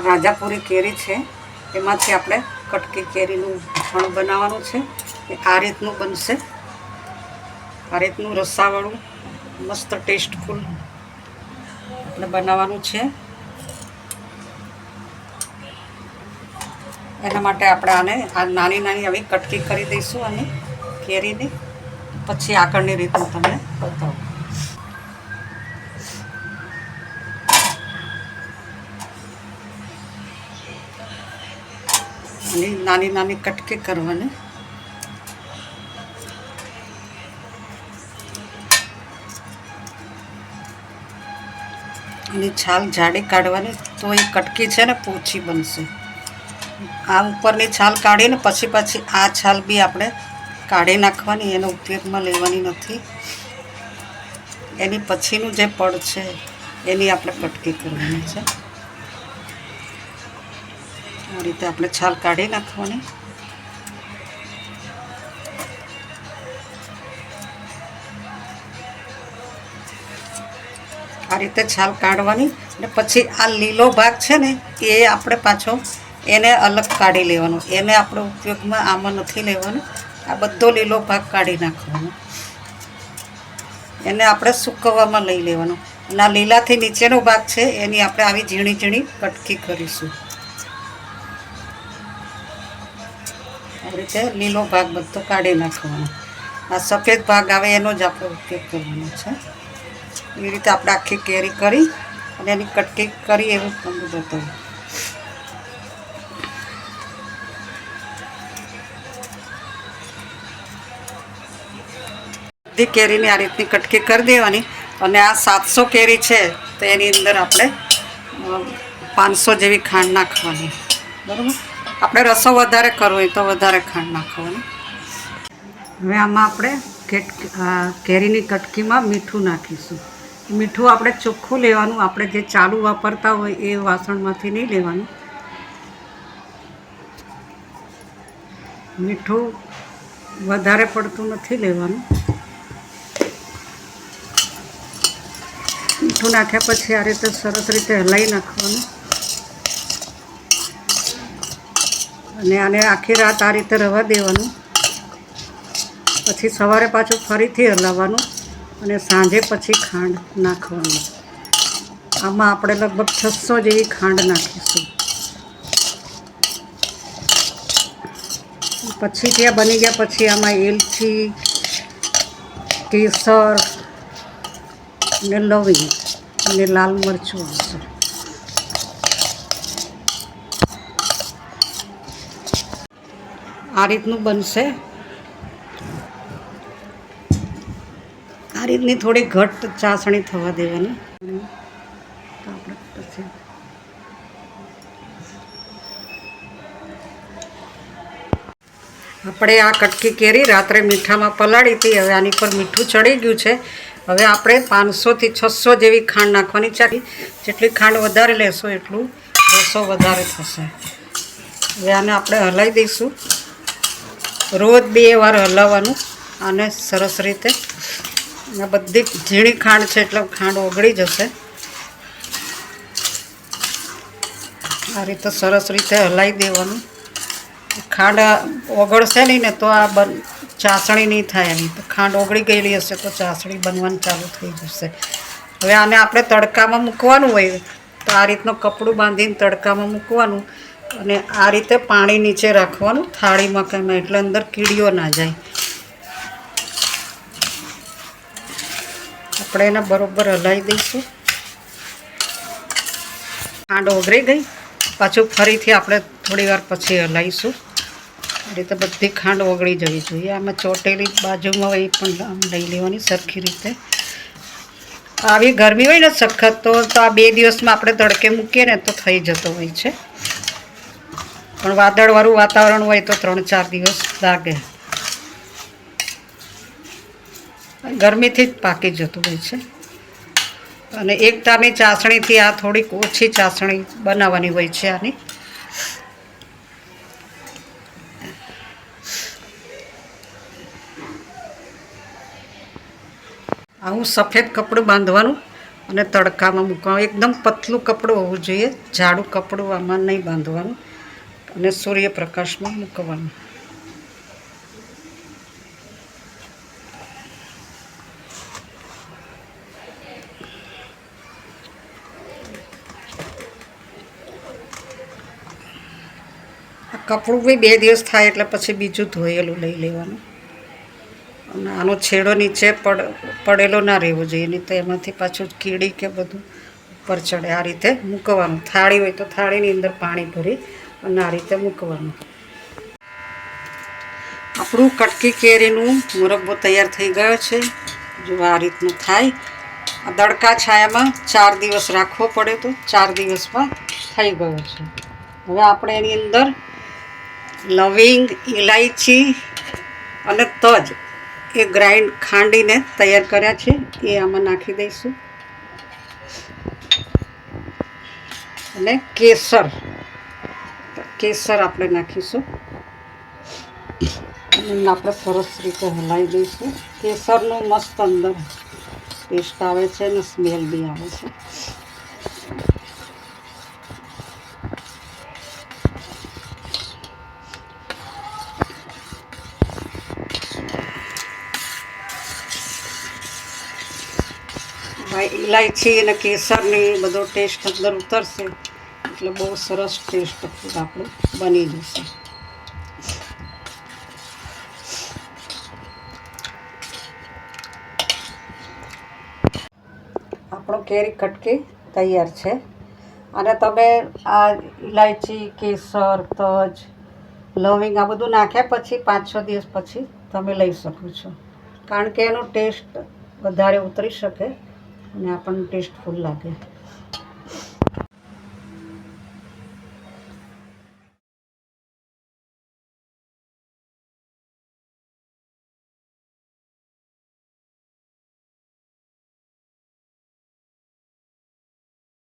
રાજાપુરી કેરી છે. એમાંથી આપણે કટકી કેરીનું અથાણું બનાવવાનું છે. એ આ રીતનું બનશે. આ રીતનું રસાવાળું, મસ્ત ટેસ્ટફુલ આપણે બનાવવાનું છે. એના માટે આપણે આને આ નાની નાની આવી કટકી કરી દઈશું અને કેરીની. પછી આગળની રીતનું તમને બતાવું. અને નાની નાની કટકી કરવાની. અને છાલ જાડી કાઢવાની તો એ કટકી છે ને પોચી બનશે. આ ઉપરની છાલ કાઢીને પછી પછી આ છાલ બી આપણે કાઢી નાખવાની, એનો ઉપયોગમાં લેવાની નથી. એની પછીનું જે પડ છે, એની આપણે કટકી કરવાની છે. આ રીતે આપણે છાલ કાઢી નાખવાની. આ રીતે છાલ કાઢવાની અને પછી આ લીલો ભાગ છે ને, એ આપણે પાછો એને અલગ કાઢી લેવાનો. એને આપણે ઉપયોગમાં આમાં નથી લેવાનો. આ બધો લીલો ભાગ કાઢી નાખવાનો. એને આપણે સૂકવવામાં લઈ લેવાનો. અને આ લીલાથી નીચેનો ભાગ છે, એની આપણે આવી ઝીણી ઝીણી કટકી કરીશું. રીતે લીલો ભાગ બધો કાઢી નાખવાનો. આ સફેદ ભાગ આવે એનો જ આપણે ઉપયોગ કરવાનો છે. એ રીતે આપણે આખી કેરી કરી અને એની કટકી કરી એવું તમને બતાવું. બધી કેરીની આ રીતની કટકી કરી દેવાની અને આ સાતસો કેરી છે, તો એની અંદર આપણે પાંચસો જેવી ખાંડ નાખવાની. બરાબર? આપણે રસો વધારે કરવો હોય તો વધારે ખાંડ નાખવાનું. હવે આમાં આપણે કેટ કેરીની કટકીમાં મીઠું નાખીશું. મીઠું આપણે ચોખ્ખું લેવાનું, આપણે જે ચાલુ વાપરતા હોય એ વાસણમાંથી નહીં લેવાનું. મીઠું વધારે પડતું નથી લેવાનું. મીઠું નાખ્યા પછી આ રીતે સરસ રીતે હલાવી નાખવાનું. અને આને આખી રાત આ રીતે રવા દેવાનું. પછી સવારે પાછું ફરીથી હલાવવાનું અને સાંજે પછી ખાંડ નાખવાનું. આમાં આપણે લગભગ છસો જેવી ખાંડ નાખીશું. પછી ત્યાં બની ગયા પછી આમાં એલચી, કેસર ને લવિંગ અને લાલ મરચું આવશે. આ રીતનું બનશે. આ રીતની થોડી ઘટ ચાસણી થવા દેવાની. આપણે આ કટકી કેરી રાત્રે મીઠામાં પલાળી હતી. હવે આની પર મીઠું ચડી ગયું છે. હવે આપણે પાંચસોથી છસો જેવી ખાંડ નાખવાની ચાલી જેટલી ખાંડ વધારે લેશો એટલું રસો વધારે થશે. હવે આને આપણે હલાવી દઈશું. રોજ બે વાર હલાવવાનું અને સરસ રીતે. બધી ઝીણી ખાંડ છે એટલે ખાંડ ઓગળી જશે. આ રીતે સરસ રીતે હલાવી દેવાનું. ખાંડ ઓગળશે નહીં ને તો આ બન ચાસણી નહીં થાય એની. તો ખાંડ ઓગળી ગયેલી હશે તો ચાસણી બનવાનું ચાલુ થઈ જશે. હવે આને આપણે તડકામાં મૂકવાનું હોય. તો આ રીતનું કપડું બાંધીને તડકામાં મૂકવાનું. અને આ રીતે પાણી નીચે રાખવાનું, થાળીમાં કંઈમાં એટલે અંદર કીડીઓ ના જાય. આપણે એને બરોબર હલાવી દઈશું. ખાંડ ઓગળી ગઈ. પાછું ફરીથી આપણે થોડી વાર પછી હલાવીશું. આ રીતે બધી ખાંડ ઓગળી જવી જોઈએ. આમાં ચોટેલી બાજુમાં એ પણ લઈ લેવાની સરખી રીતે. આવી ગરમી હોય ને સખત તો આ બે દિવસમાં આપણે તડકે મૂકીએ ને તો થઈ જતો હોય છે. પણ વાદળવાળું વાતાવરણ હોય તો ત્રણ ચાર દિવસ લાગે. ગરમીથી જ પાકી જતું હોય છે. અને એક તારની ચાસણીથી આ થોડીક ઓછી ચાસણી બનાવવાની હોય છે આની. આવું સફેદ કપડું બાંધવાનું અને તડકામાં મૂકવાનું. એકદમ પતલું કપડું હોવું જોઈએ. જાડું કપડું આમાં નહીં બાંધવાનું. અને સૂર્યપ્રકાશમાં મૂકવાનું. કપડું બી બે દિવસ થાય એટલે પછી બીજું ધોયેલું લઈ લેવાનું. અને આનો છેડો નીચે પડ, પડેલો ના રહેવો જોઈએ, નહીં તો એમાંથી પાછું કીડી કે બધું ઉપર ચડે. આ રીતે મૂકવાનું. થાળી હોય તો થાળીની અંદર પાણી ભરી અને આ રીતે મૂકવાનું. આપણું કટકી કેરીનું મુરબ્બો તૈયાર થઈ ગયો છે. જો આ રીતનું થાય. આ દડકા છાયામાં ચાર દિવસ રાખવો પડે તો ચાર દિવસમાં થઈ ગયો છે. હવે આપણે એની અંદર લવિંગ ઇલાયચી અને તજ એ ગ્રાઇન્ડ ખાંડીને તૈયાર કર્યા છે. એ આમાં નાખી દઈશું. અને કેસર. કેસર આપણે નાખીશું. અને આપણે સરસ રીતે હલાવી દઈશું. કેસરનું મસ્ત અંદર ટેસ્ટ આવે છે અને સ્મેલ બી આવે છે. ઇલાયચી અને કેસરની બધો ટેસ્ટ અંદર ઉતરશે. એટલે બહુ સરસ ટેસ્ટ ફૂડ આપણું બની જશે. આપણો કેરી કટકી તૈયાર છે. અને તમે આ ઇલાયચી કેસર, તજ, લવિંગ આ બધું નાખ્યા પછી પાંચ છ દિવસ પછી તમે લઈ શકો છો. કારણ કે એનો ટેસ્ટ વધારે ઉતરી શકે અને આપણને ટેસ્ટફુલ લાગે.